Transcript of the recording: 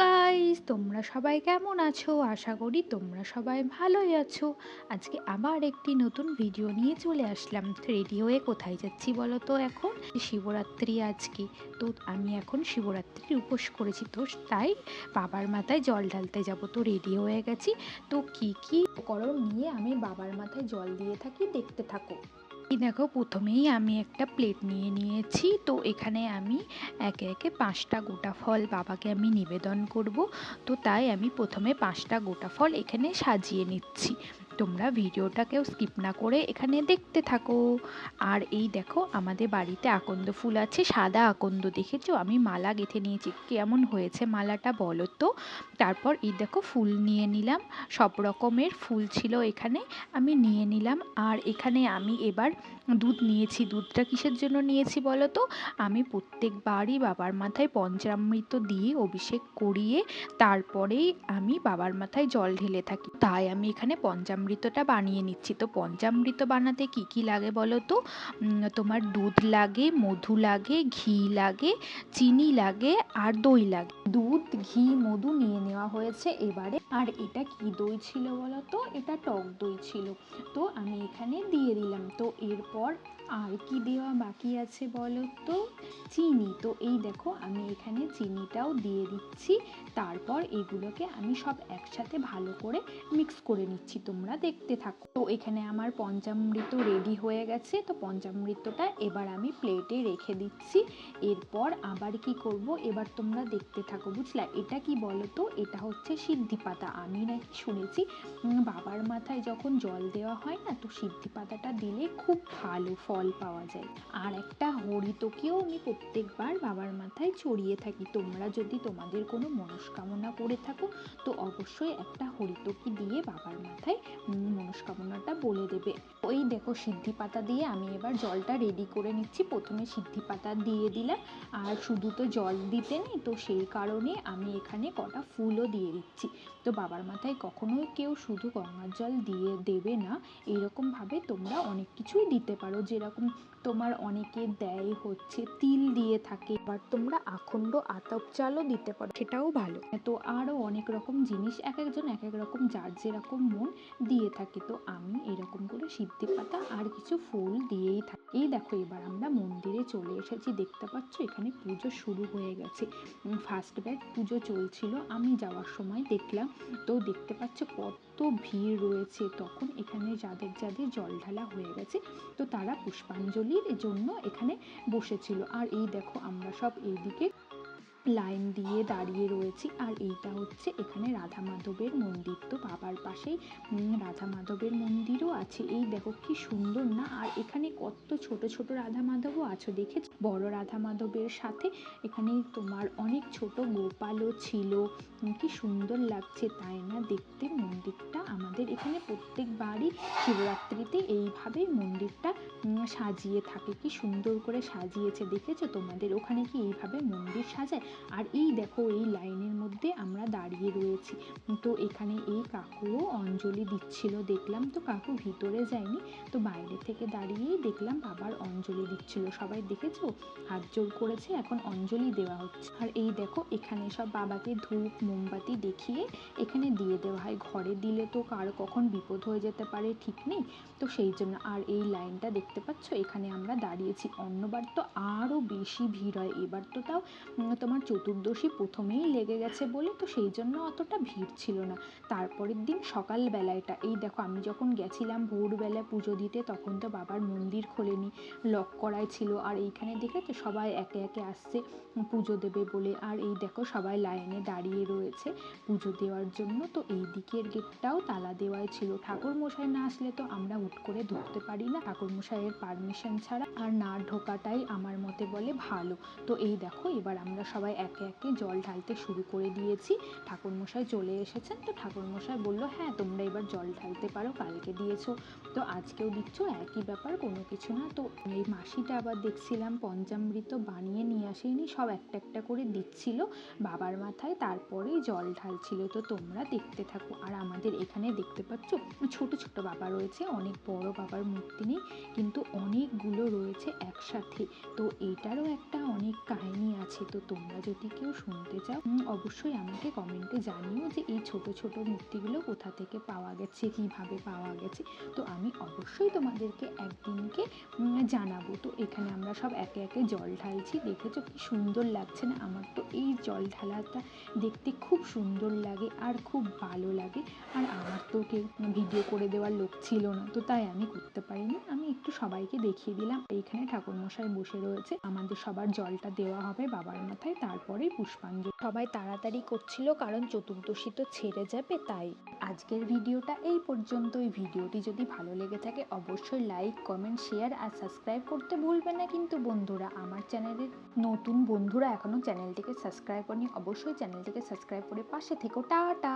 Guys তোমরা সবাই কেমন আছো? আশা করি তোমরা সবাই ভালোই আছো। আজকে আবার একটি নতুন ভিডিও নিয়ে চলে আসলাম। রেডি হয়ে কোথায় যাচ্ছি বলো তো এখন? শিবরাত্রি আজকে। তো আমি এখন শিবরাত্রির উপোস করেছি তো তাই বাবার মাথায় জল ঢালতে যাব। তো রেডি হয়ে গেছি। তো কি কি উপকরণ নিয়ে আমি বাবার মাথায় জল দিয়ে থাকি দেখতে থাকো। দেখো, প্রথমেই আমি একটা প্লেট নিয়ে নিয়েছি। তো এখানে আমি একে একে পাঁচটা গোটা ফল বাবাকে আমি নিবেদন করব। তো তাই আমি প্রথমে পাঁচটা গোটা ফল এখানে সাজিয়ে নিচ্ছি। তোমরা ভিডিওটাকেও স্কিপ না করে এখানে দেখতে থাকো। আর এই দেখো, আমাদের বাড়িতে আকন্দ ফুল আছে, সাদা আকন্দ দেখেছ? আমি মালা গেঁথে নিয়েছি। কেমন হয়েছে মালাটা বলো তো? তারপর এই দেখো, ফুল নিয়ে নিলাম। সব রকমের ফুল ছিল এখানে, আমি নিয়ে নিলাম। আর এখানে আমি এবার দুধ নিয়েছি, দুধটা কিসের জন্য নিয়েছি বলো তো? আমি প্রত্যেকবারই বাবার মাথায় পঞ্চামৃত দিয়ে অভিষেক করিয়ে তারপরেই আমি বাবার মাথায় জল ঢেলে থাকি। তাই আমি এখানে পঞ্চামৃতটা বানিয়ে নিচ্ছি। তো পঞ্চামৃত বানাতে কি কি লাগে বলো তো? তোমার দুধ লাগে, মধু লাগে, ঘি লাগে, চিনি লাগে আর দই লাগে। দুধ, ঘি, মধু নিয়ে নেওয়া হয়েছে এবারে। আর এটা কি দই ছিল বলো তো? এটা টক দই ছিল। তো আমি এখানে দিয়ে দিলাম। তো এরপর আর কি দেওয়া বাকি আছে বলো তো? চিনি। তো এই দেখো, আমি এখানে চিনিটাও দিয়ে দিচ্ছি। তারপর এগুলোকে আমি সব একসাথে ভালো করে মিক্স করে নিচ্ছি। তোমরা দেখতে থাকো। তো এখানে আমার পঞ্চামৃত রেডি হয়ে গেছে। তো পঞ্চামৃতটা এবার আমি প্লেটে রেখে দিচ্ছি। এরপর আবার কি করব? এবার তোমরা দেখতে থাকো, বুঝলা? এটা কি বলো তো? এটা হচ্ছে সিদ্ধি পাতা। আমি নাকি শুনেছি বাবার মাথায় যখন জল দেওয়া হয় না, তো সিদ্ধি পাতাটা দিলে খুব ভালো ফল পাওয়া যায়। আর একটা হরিতকেও আমি প্রত্যেকবার বাবার মাথায় চড়িয়ে থাকি। তোমরা যদি তোমাদের কোনো মনস্কামনা করে থাকো, তো অবশ্যই একটা হরিতকি দিয়ে বাবার মাথায় মনস্কামনাটা বলে দেবে। ওই দেখো সিদ্ধি পাতা দিয়ে আমি এবার জলটা রেডি করে নিচ্ছি। প্রথমে সিদ্ধি পাতা দিয়ে দিলাম। আর শুধু তো জল দিতে নেই, তো সেই কারণে আমি এখানে কটা ফুলও দিয়ে দিচ্ছি। তো বাবার মাথায় কখনোই কেউ শুধু গঙ্গার জল দিয়ে দেবে না। এরকমভাবে তোমরা অনেক কিছুই দিতে পারো। যেরকম তোমার অনেকে দেয় হচ্ছে তিল দিয়ে থাকে বা তোমরা আখণ্ড আতপ চালও দিতে পারো, সেটাও ভালো। তো আরও অনেক রকম জিনিস, এক একজন এক এক রকম যার যেরকম মন দিয়ে থাকে। তো আমি এরকম করে সিদ্ধি পাতা আর কিছু ফুল দিয়েই থাকি। এই দেখো, এবার আমরা মন্দিরে চলে এসেছি, দেখতে পাচ্ছ এখানে পুজো শুরু হয়ে গেছে। ফার্স্ট ব্যাচ পুজো চলছিল, আমি যাওয়ার সময় দেখলাম। তো দেখতে পাচ্ছ কত ভিড় রয়েছে, তখন এখানে যাদের যাদের জল ঢালা হয়ে গেছে, তো তারা পুষ্পাঞ্জলির জন্য এখানে বসেছিল। আর এই দেখো, আমরা সব এইদিকে লাইন দিয়ে দাঁড়িয়ে রয়েছি। আর এইটা হচ্ছে এখানে রাধা মাধবের মন্দির। তো বাবার পাশেই রাধা মাধবের মন্দিরও আছে। এই দেখো কি সুন্দর না? আর এখানে কত ছোট ছোট রাধা মাধবও আছে, দেখেছ? বড় রাধা মাধবের সাথে এখানে তোমার অনেক ছোট গোপালও ছিল। কি সুন্দর লাগছে, তাই না? দেখতে মন্দিরটা আমাদের এখানে প্রত্যেকবারই শিবরাত্রিতে এইভাবেই মন্দিরটা সাজিয়ে থাকে। কি সুন্দর করে সাজিয়েছে, দেখেছ? তোমাদের ওখানে কি এইভাবে মন্দির সাজায়? আর এই দেখো, এই লাইনের মধ্যে আমরা দাঁড়িয়ে রয়েছি। তো এখানে এই কাকুও অঞ্জলি দিচ্ছিল, দেখলাম তো কাকু ভিতরে যায়নি, তো বাইরে থেকে দাঁড়িয়েই দেখলাম বাবার অঞ্জলি দিচ্ছিল। সবাই দেখেছ? হাত জোর করেছে, এখন অঞ্জলি দেওয়া হচ্ছে। আর এই দেখো, এখানে সব বাবাকে ধূপ, মোমবাতি দেখিয়ে এখানে দিয়ে দেওয়া হয়। ঘরে দিলে তো কার কখন বিপদ হয়ে যেতে পারে, ঠিক নেই। তো সেই জন্য, আর এই লাইনটা দেখতে পাচ্ছ? এখানে আমরা দাঁড়িয়েছি। অন্যবার তো আরও বেশি ভিড় হয়। এবার তো তাও তোমার চতুর্দশী প্রথমেই লেগে গেছে বলে তো সেই জন্য অতটা ভিড় ছিল না। তারপরের দিন সকালবেলাটা এই দেখো আমি যখন গেছিলাম ভোরবেলা পুজো দিতে তখন তো বাবার মন্দির খোলেনি, লক করাই ছিল আর এইখানে দেখে তো সবাই একে একে আসছে পুজো দেবে বলে আর এই দেখো সবাই লাইনে দাঁড়িয়ে রয়েছে পুজো দেওয়ার জন্য। তো এই দিকের গেটটাও তালা দেওয়াই ছিল। ঠাকুর মশাই না আসলে তো আমরা হুট করে ঢুকতে পারি না। ঠাকুর মশাইয়ের পারমিশন ছাড়া আর না ঢোকাটাই আমার মতে বলে ভালো। তো এই দেখো এবার আমরা সবাই একে একে জল ঢালতে শুরু করে দিয়েছি। ঠাকুরমশাই চলে এসেছেন, তো ঠাকুরমশাই বলল হ্যাঁ তোমরা এবার জল ঢালতে পারো, কালকে দিয়েছ। তো আজকেও দিচ্ছ, একই ব্যাপার, কোনো কিছু না। তো এই মাসিটা আবার দেখছিলাম, পঞ্চামৃত বানিয়ে নিয়ে আসেনি, সব একটা একটা করে দিচ্ছিল বাবার মাথায়, তারপরেই জল ঢালছিল। তো তোমরা দেখতে থাকো। আর আমাদের এখানে দেখতে পাচ্ছ, ছোট ছোট বাবা রয়েছে, অনেক বড় বাবার মূর্তি নেই, কিন্তু অনেকগুলো রয়েছে একসাথে। তো এটারও একটা অনেক কাহিনী আছে। তো তোমরা যদি কেউ শুনতে চাও অবশ্যই আমাকে কমেন্টে জানিও যে এই ছোট ছোট মূর্তিগুলো কোথা থেকে পাওয়া গেছে, কীভাবে পাওয়া গেছে। তো আমি অবশ্যই তোমাদেরকে একদিনকে জানাব। তো এখানে আমরা সব একে একে জল ঢালছি। দেখেছ কি সুন্দর লাগছে না? আমার তো এই জল ঢালাটা দেখতে খুব সুন্দর লাগে আর খুব ভালো লাগে। আর আমার তো কেউ ভিডিও করে দেওয়ার লোক ছিল না। তো তাই আমি করতে পারিনি। আমি একটু সবাইকে দেখিয়ে দিলাম। এইখানে ঠাকুরমশাই বসে রয়েছে। আমাদের সবার জলটা দেওয়া হবে বাবার মাথায়। তারপরেই পুষ্পাঞ্জলি। সবাই তাড়াতাড়ি করছিল কারণ চতুর্দশী তো ছেড়ে যাবে তাই। আজকের ভিডিওটা এই পর্যন্তই। ভিডিওটি যদি ভালো লেগে থাকে অবশ্যই লাইক, কমেন্ট, শেয়ার আর সাবস্ক্রাইব করতে ভুলবে না কিন্তু বন্ধুরা, আমার চ্যানেলের নতুন বন্ধুরা এখনও চ্যানেলটিকে সাবস্ক্রাইব করেনি অবশ্যই চ্যানেলটিকে সাবস্ক্রাইব করে পাশে থেকো। টাটা!